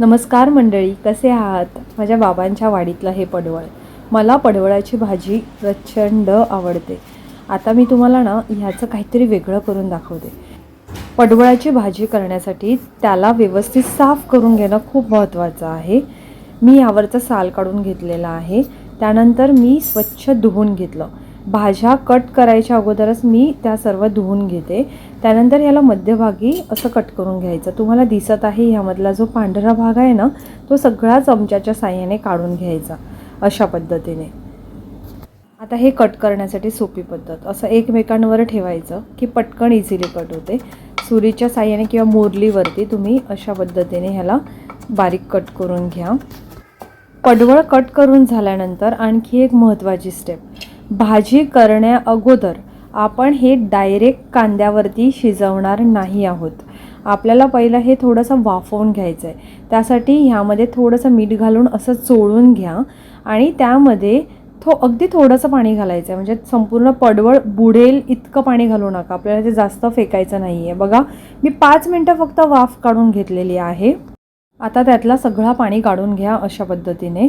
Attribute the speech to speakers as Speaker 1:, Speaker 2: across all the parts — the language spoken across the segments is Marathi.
Speaker 1: नमस्कार मंडळी कसे आहात? माझ्या बाबांच्या वाडीतलं हे पडवळ. मला पडवळाची भाजी प्रचंड आवडते. आता मी तुम्हाला ना ह्याचं काहीतरी वेगळं करून दाखवते. पडवळाची भाजी करण्यासाठी त्याला व्यवस्थित साफ करून घेणं खूप महत्त्वाचं आहे. मी यावरचं साल काढून घेतलेला आहे. त्यानंतर मी स्वच्छ धुवून घेतलं. भाज्या कट करायच्या अगोदरच मी त्या सर्व धुवून घेते. त्यानंतर ह्याला मध्यभागी असं कट करून घ्यायचं. तुम्हाला दिसत आहे ह्यामधला जो पांढरा भाग आहे ना तो सगळा चमच्याच्या साह्याने काढून घ्यायचा अशा पद्धतीने. आता हे कट करण्यासाठी सोपी पद्धत. असं एकमेकांवर ठेवायचं की पटकन इझिली कट होते. सुरीच्या साह्याने किंवा मोरलीवरती तुम्ही अशा पद्धतीने ह्याला बारीक कट करून घ्या. पडवळ कट करून झाल्यानंतर आणखी एक महत्त्वाची स्टेप भाजी करण्या अगोदर आपण हे डायरेक्ट कांद्यावरती शिजवणार नाही आहोत. आपल्याला पहिलं हे थोडंसं वाफवून घ्यायचं आहे त्यासाठी ह्यामध्ये थोडंसं मीठ घालून असं चोळून घ्या आणि त्यामध्ये थो अगदी थोडंसं पाणी घालायचं आहे म्हणजे संपूर्ण पडवळ बुडेल इतकं पाणी घालू नका. आपल्याला ते जास्त फेकायचं नाही आहे बघा मी पाच मिनटं फक्त वाफ काढून घेतलेली आहे. आता त्यातला सगळा पाणी काढून घ्या अशा पद्धतीने.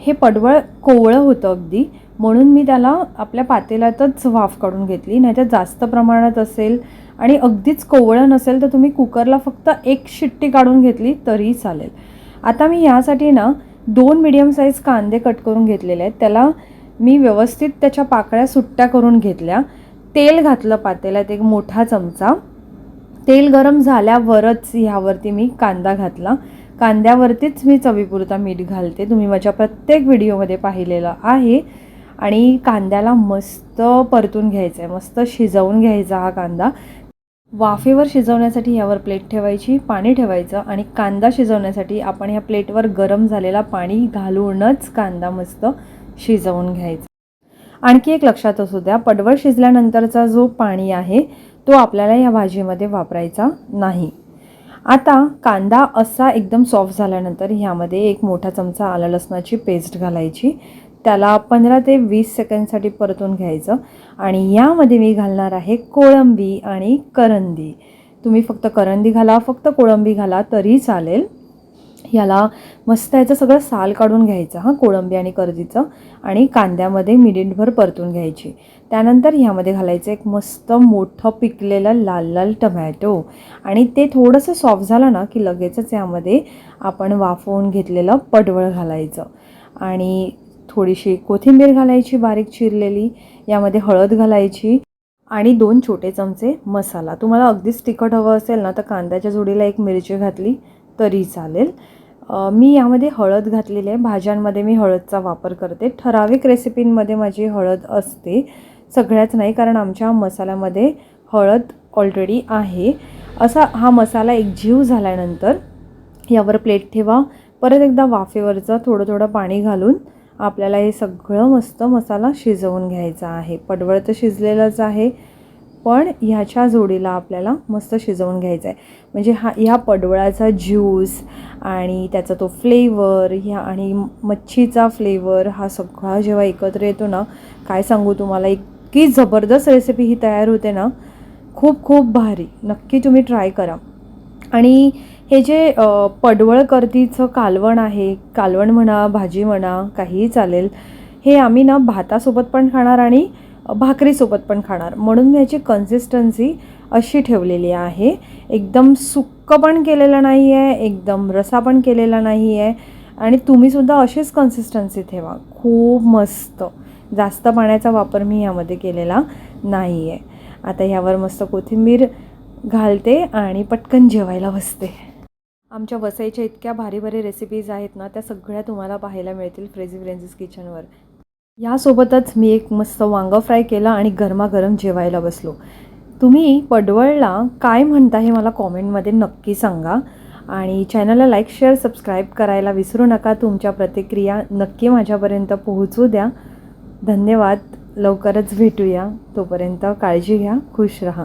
Speaker 1: हे पडवळ कोवळं होतं अगदी. म्हणून मी त्याला आपल्या पातेल्यातच वाफ काढून घेतली. नाहीतर जास्त प्रमाणात असेल आणि अगदीच कोवळं नसेल तर तुम्ही कुकरला फक्त एक शिट्टी काढून घेतली तरी चालेल. आता मी यासाठी ना दोन मिडियम साईज कांदे कट करून घेतलेले आहेत. त्याला मी व्यवस्थित त्याच्या पाकळ्या सुट्ट्या करून घेतल्या. तेल घातलं पातेल्यात एक मोठा चमचा. तेल गरम झाल्यावरच ह्यावरती मी कांदा घातला. कांद्यावरतीच मी चवीपुरता मीठ घालते. तुम्ही माझ्या प्रत्येक व्हिडिओमध्ये पाहिलेलं आहे. आणि कांद्याला मस्त परतून घ्यायचं आहे मस्त शिजवून घ्यायचा हा कांदा. वाफेवर शिजवण्यासाठी यावर प्लेट ठेवायची पाणी ठेवायचं आणि कांदा शिजवण्यासाठी आपण ह्या प्लेटवर गरम झालेला पाणी घालूनच कांदा मस्त शिजवून घ्यायचा. आणखी एक लक्षात असू द्या पडवळ शिजल्यानंतरचा जो पाणी आहे तो आपल्याला या भाजीमध्ये वापरायचा नाही. आता कांदा असा एकदम सॉफ्ट झाल्यानंतर ह्यामध्ये एक मोठा चमचा आला लसणाची पेस्ट घालायची. त्याला पंधरा ते वीस सेकंडसाठी परतून घ्यायचं. आणि यामध्ये मी घालणार आहे कोळंबी आणि करंदी. तुम्ही फक्त करंदी घाला फक्त कोळंबी घाला तरी चालेल. याला मस्त याचं सगळं साल काढून घ्यायचं हां कोळंबी आणि करदीचं आणि कांद्यामध्ये मिनिटभर परतून घ्यायची. त्यानंतर ह्यामध्ये घालायचं एक मस्त मोठं पिकलेलं लाल लाल टमॅटो. आणि ते थोडंसं सॉफ्ट झालं ना की लगेचच यामध्ये आपण वाफवून घेतलेलं पडवळ घालायचं. आणि थोडीशी कोथिंबीर घालायची बारीक चिरलेली यामध्ये हळद घालायची आणि दोन छोटे चमचे मसाला. तुम्हाला अगदीच तिखट हवं असेल ना तर कांद्याच्या जोडीला एक मिरची घातली तरी चालेल. मी यामध्ये हळद घातलेली आहे. भाज्यांमध्ये मी हळदचा वापर करते. ठराविक रेसिपींमध्ये माझी हळद असते. सगळ्याच नाही कारण आमच्या मसाल्यामध्ये हळद ऑलरेडी आहे. असा हा मसाला एक जीव झाल्यानंतर यावर प्लेट ठेवा. परत एकदा वाफेवरचं थोडं थोडं पाणी घालून आपल्याला हे सगळं मस्त मसाला शिजवून घ्यायचा आहे. पडवळ तर शिजलेलंच आहे. पण ह्याच्या जोडीला आपल्याला मस्त शिजवून घ्यायचं आहे म्हणजे हा ह्या पडवळाचा ज्यूस आणि त्याचा तो फ्लेवर ह्या आणि मच्छीचा फ्लेवर हा सगळा जेव्हा एकत्र येतो ना काय सांगू तुम्हाला इतकी जबरदस्त रेसिपी ही तयार होते ना खूप खूप भारी. नक्की तुम्ही ट्राय करा. आणि हे जे पडवळ करतीचं कालवण आहे कालवण म्हणा भाजी म्हणा काहीही चालेल हे आम्ही ना भातासोबत पण खाणार आणि भाकरीसोबत पण खाणार. म्हणून मी याची कन्सिस्टन्सी अशी ठेवलेली आहे. एकदम सुक्क पण केलेलं नाही आहे एकदम रसा पण केलेला नाही आहे आणि तुम्हीसुद्धा अशीच कन्सिस्टन्सी ठेवा. खूप मस्त. जास्त पाण्याचा वापर मी यामध्ये केलेला नाही आहे आता ह्यावर मस्त कोथिंबीर घालते आणि पटकन जेवायला बसते. आमच्या वसईच्या इतक्या भारी भारी रेसिपीज आहेत ना त्या सगळ्या तुम्हाला पाहायला मिळतील फ्रेझी फ्रेंझिस किचनवर यासोबतच मी एक मस्त वांगं फ्राय केलं आणि गरमागरम जेवायला बसलो. तुम्ही पडवळला काय म्हणता हे मला कॉमेंटमध्ये नक्की सांगा आणि चॅनलला लाईक शेअर सबस्क्राईब करायला विसरू नका. तुमच्या प्रतिक्रिया नक्की माझ्यापर्यंत पोहोचू द्या. धन्यवाद. लवकरच भेटूया. तोपर्यंत काळजी घ्या. खुश रहा.